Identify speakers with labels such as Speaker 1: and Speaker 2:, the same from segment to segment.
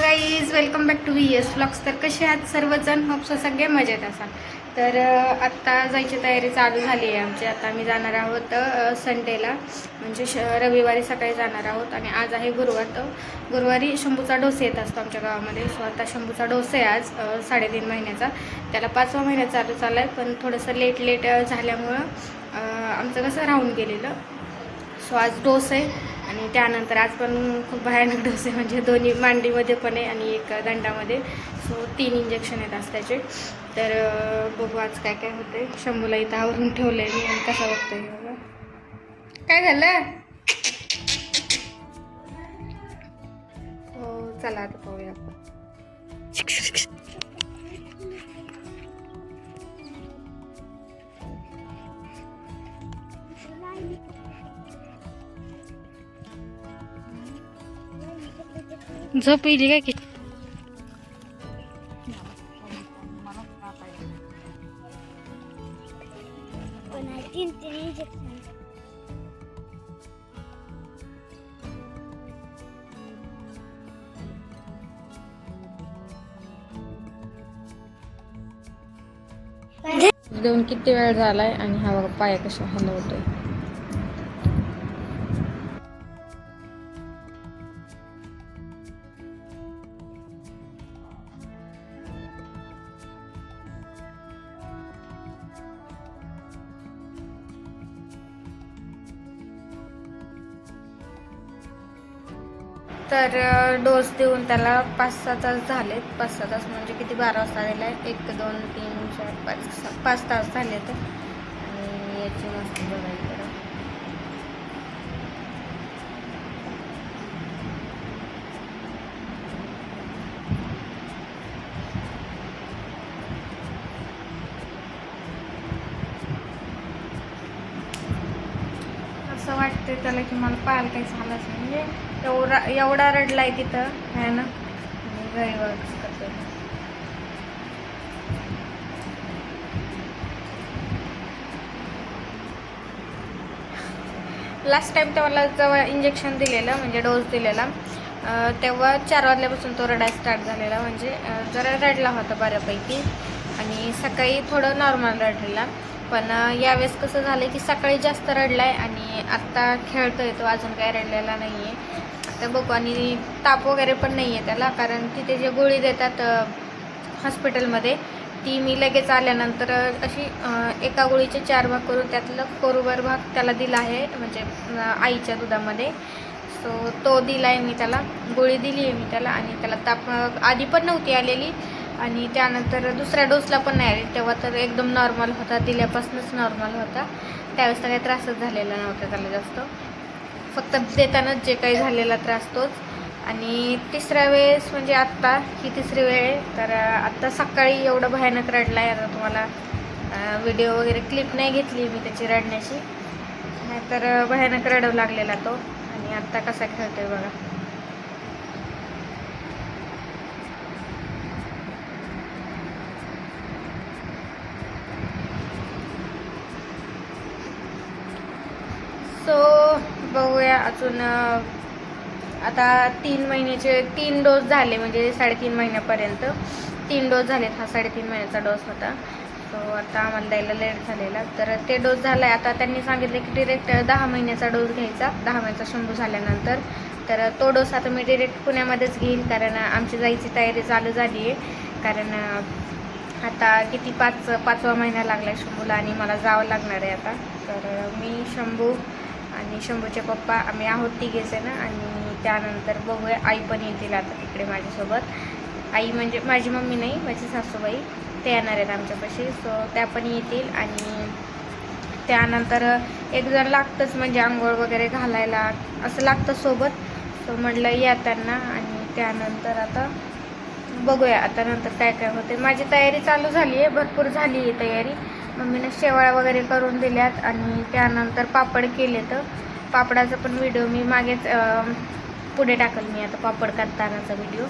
Speaker 1: Guys welcome back to V S blogs तर कसे आहात सर्वजण? होप्स सगळे मजेत असाल. तर आत्ता जायची तयारी चालू झाली आहे आमची. आता आम्ही जाणार आहोत संडेला म्हणजे श रविवारी सकाळी जाणार आहोत आणि आज आहे गुरुवार. तर गुरुवारी शंभूचा डोसे येत असतो आमच्या गावामध्ये. सो आता शंभूचा डोसे आहे आज साडेतीन महिन्याचा. त्याला पाचवा महिना चालू चालला आहे पण थोडंसं लेट लेट झाल्यामुळं आमचं कसं राहून गेलेलं. सो आज डोसे आहे आणि त्यानंतर आज पण खूप भयानक डोस आहे म्हणजे दोन्ही मांडीमध्ये पण आहे आणि एक दंडामध्ये. सो तीन इंजेक्शन आहेत आज त्याचे. तर बघू आज काय काय होते शंभूला इथं आवरून ठेवलं आहे मी आणि कसा बघतोय बघा. काय झालं? हो चला आता पाहूया आपण. झोप येईल काय की
Speaker 2: तीन तीन इंजेक्शन
Speaker 1: देऊन किती वेळ झालाय आणि हा बघा पाया कशा हलवतोय. तर डोस देऊन त्याला पाच सहा तास झालेत. पाच सहा तास म्हणजे किती? बारा वाजता दिला आहे एक दोन तीन चार पाच पाच तास झाले तर आणि याची मस्त बघायची जरा. असं वाटतंय त्याला की मला पाहायला काही झालंच नाही म्हणजे एवढा एवढा रडलाय तिथं आहे ना. आणि घरी लास्ट टाईम तेव्हा जेव्हा इंजेक्शन दिलेलं म्हणजे डोस दिलेला तेव्हा चार वाजल्यापासून तो रडायला स्टार्ट झालेला. म्हणजे जरा रडला होता बऱ्यापैकी. आणि सकाळी थोडं नॉर्मल रडलेला. पण यावेळेस कसं झालं की सकाळी जास्त रडलाय आणि आत्ता खेळतोय तो अजून काय रडलेला नाही आहे आता बघू आणि ताप वगैरे पण नाही आहे त्याला कारण तिथे जे गोळी देतात हॉस्पिटलमध्ये ती मी लगेच आल्यानंतर अशी एका गोळीचे चार भाग करून त्यातलं कोरोबर भाग त्याला दिला आहे म्हणजे आईच्या दुधामध्ये. सो तो दिला आहे मी त्याला गोळी दिली आहे मी त्याला आणि त्याला ताप आधी पण नव्हती आलेली आणि त्यानंतर दुसऱ्या डोसला पण नाही आले. तेव्हा तर एकदम नॉर्मल होता. दिल्यापासूनच नॉर्मल होता. त्यावेळेस तर काही त्रासच झालेला नव्हता त्याला जास्त. फक्त देतानाच जे काही झालेला त्रास तोच. आणि तिसऱ्या वेळेस म्हणजे आत्ता ही तिसरी वेळ आहे. तर आत्ता सकाळी एवढं भयानक रडला आहे. आता तुम्हाला व्हिडिओ वगैरे क्लिप नाही घेतली मी त्याची रडण्याची. नाहीतर तर भयानक रडव लागलेला तो. आणि आत्ता कसा खेळतोय बघा सो आहे. अजून आता तीन महिन्याचे तीन डोस झाले म्हणजे साडेतीन महिन्यापर्यंत. तीन डोस झालेत. हा साडेतीन महिन्याचा डोस होता. तो आता आम्हाला द्यायला लेट झालेला. तर ते डोस झाला आहे आता त्यांनी सांगितलं की डिरेक्ट दहा महिन्याचा डोस घ्यायचा. दहा महिन्याचा शंभू झाल्यानंतर. तर तो डोस आता मी डिरेक्ट पुण्यामध्येच घेईन कारण आमची जायची तयारी चालू झाली आहे. कारण आता किती पाच पाचवा महिना लागला आहे शंभूला आणि मला जावं लागणार आहे आता. तर मी शंभू आणि शंभूचे पप्पा आम्ही आहोत तिघेच आहे ना आणि त्यानंतर बघूया आई पण येतील आता तिकडे माझ्यासोबत. आई म्हणजे माझी मम्मी नाही माझी सासूबाई. ते येणार आहेत आमच्यापाशी सो त्या पण येतील आणि त्यानंतर एक जण लागतंच म्हणजे आंघोळ वगैरे घालायला असं लागतं सोबत. सो म्हटलं या त्यांना आणि त्यानंतर आता बघूया आता नंतर काय काय होते माझी तयारी चालू झाली आहे भरपूर झाली आहे तयारी. मम्मीनं शेवाळ्या वगैरे करून दिल्यात आणि त्यानंतर पापड केले तर पापडाचा पण व्हिडिओ मी मागेच पुढे टाकल मी आता पापड करतानाचा व्हिडिओ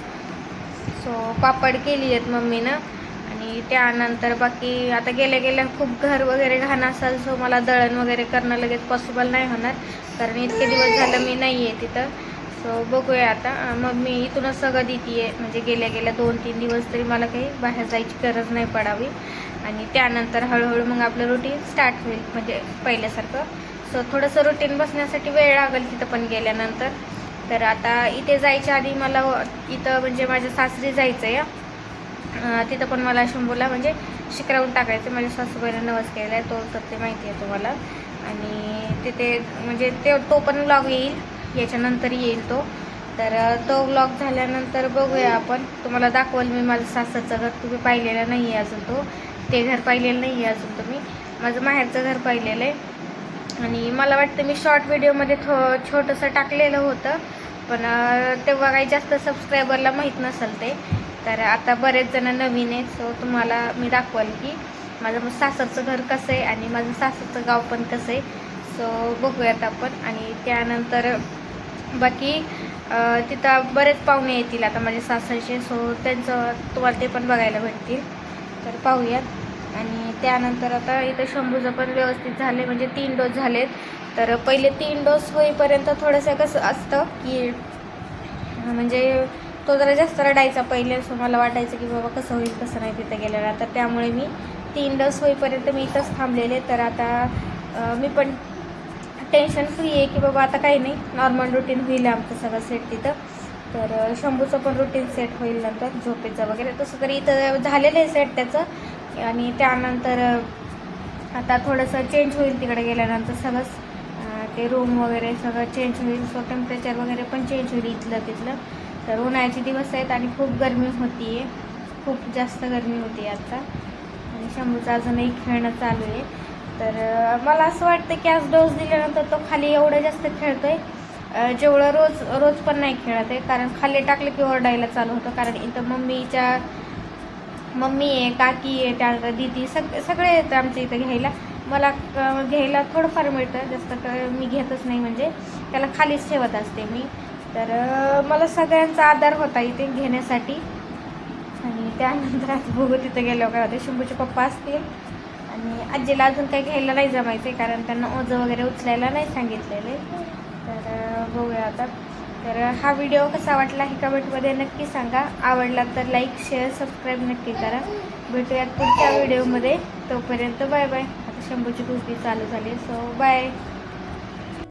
Speaker 1: सो पापड केली आहेत मम्मीनं आणि त्यानंतर बाकी आता गेल्या गेल्या खूप घर वगैरे घाण असाल सो मला दळण वगैरे करणं लगेच पॉसिबल नाही होणार. कारण इतके दिवस झालं मी नाही आहे तिथं. सो बघूया आता. मग मी इथूनच सगळं देते म्हणजे गेल्या गेल्या दोन तीन दिवस तरी मला काही बाहेर जायची गरज नाही पडावी. आणि त्यानंतर हळूहळू मग आपलं रुटीन स्टार्ट होईल. म्हणजे पहिल्यासारखं. सो थोडंसं रुटीन बसण्यासाठी वेळ लागेल तिथं पण गेल्यानंतर. तर आता इथे जायच्या आधी मला इथं म्हणजे माझ्या सासरी जायचं आहे तिथं पण मला शंभूला म्हणजे शिकरावून टाकायचं माझ्या सासूबाईला नवस केला आहे तो तर ते माहिती आहे तुम्हाला. आणि तिथे म्हणजे ते तो पण लॉग येईल. याच्यानंतर येईल तो. तर तो व्लॉग झाल्यानंतर बघूया आपण. तुम्हाला दाखवल मी माझं सासरचं घर. तुम्ही पाहिलेलं नाही आहे अजून तो. ते घर पाहिलेलं नाही आहे अजून तुम्ही. माझं माहेरचं घर पाहिलेलं आहे. आणि मला वाटतं मी शॉर्ट व्हिडिओमध्ये थो छोटंसं टाकलेलं होतं. पण तेव्हा काही जास्त सबस्क्रायबरला माहीत नसेल ते. तर आता बरेच जण नवीन आहेत. सो तुम्हाला मी दाखवाल की माझं मग सासरचं घर कसं आहे आणि माझं सासरचं गाव पण कसं आहे. सो बघूयात आपण. आणि त्यानंतर बाकी तिथं बरेच पाहुणे येतील आता माझे सासरचे सो त्यांचं तुम्हाला ते पण बघायला भेटतील. तर पाहूयात. आणि त्यानंतर आता इथं शंभूचं पण व्यवस्थित झाले म्हणजे तीन डोस झालेत. तर पहिले तीन डोस होईपर्यंत थोडंसं कसं असतं की म्हणजे तो जरा जास्त रडायचा पहिले सो मला वाटायचं की बाबा कसं होईल कसं नाही तिथं गेल्यावर तर त्यामुळे मी तीन डोस होईपर्यंत मी इथंच थांबलेले. तर आता मी पण टेन्शन फ्री आहे की बाबा आता काही नाही. नॉर्मल रुटीन होईल आमचं सगळं सेट तिथं. तर शंभूचं पण रुटीन सेट होईल नंतर झोपेचं वगैरे. तसं तरी इथं झालेलं आहे सेट त्याचं. आणि त्यानंतर आता थोडंसं चेंज होईल तिकडे गेल्यानंतर सगळंच. ते रूम वगैरे सगळं चेंज होईल. सो टेम्परेचर वगैरे पण चेंज होईल इथलं तिथलं. तर उन्हाळ्याचे दिवस आहेत आणि खूप गरमी होती आहे खूप जास्त गरमी होती आता. आणि शंभूचं अजूनही खेळणं चालू आहे. तर मला असं वाटतं की आज डोस दिल्यानंतर तो खाली एवढं जास्त खेळतोय. आहे जेवढं रोज रोज पण नाही खेळत आहे. कारण खाली टाकलं की ओरडायला चालू होतं. कारण इथं मम्मीच्या मम्मी आहे काकी आहे त्यानंतर दिदी सग सगळे येतं आमच्या इथं घ्यायला. मला घ्यायला थोडंफार मिळतं. जास्त मी घेतच नाही म्हणजे. त्याला खालीच ठेवत असते मी. तर मला सगळ्यांचा आधार होता इथे घेण्यासाठी. आणि त्यानंतर आज बघू तिथं गेल्यावर काय होते शंभूचे पप्पा असतील. आणि आजीला अजून काही घ्यायला नाही जमायचं कारण त्यांना ओझं वगैरे उचलायला नाही सांगितलेले. तर बघूया आता. तर हा व्हिडिओ कसा वाटला हे कमेंटमध्ये नक्की सांगा. आवडला तर लाईक शेअर सबस्क्राईब नक्की करा. भेटूयात पुढच्या व्हिडिओमध्ये. तोपर्यंत बाय बाय. आता शंभूची कुस्ती चालू झाली सो बाय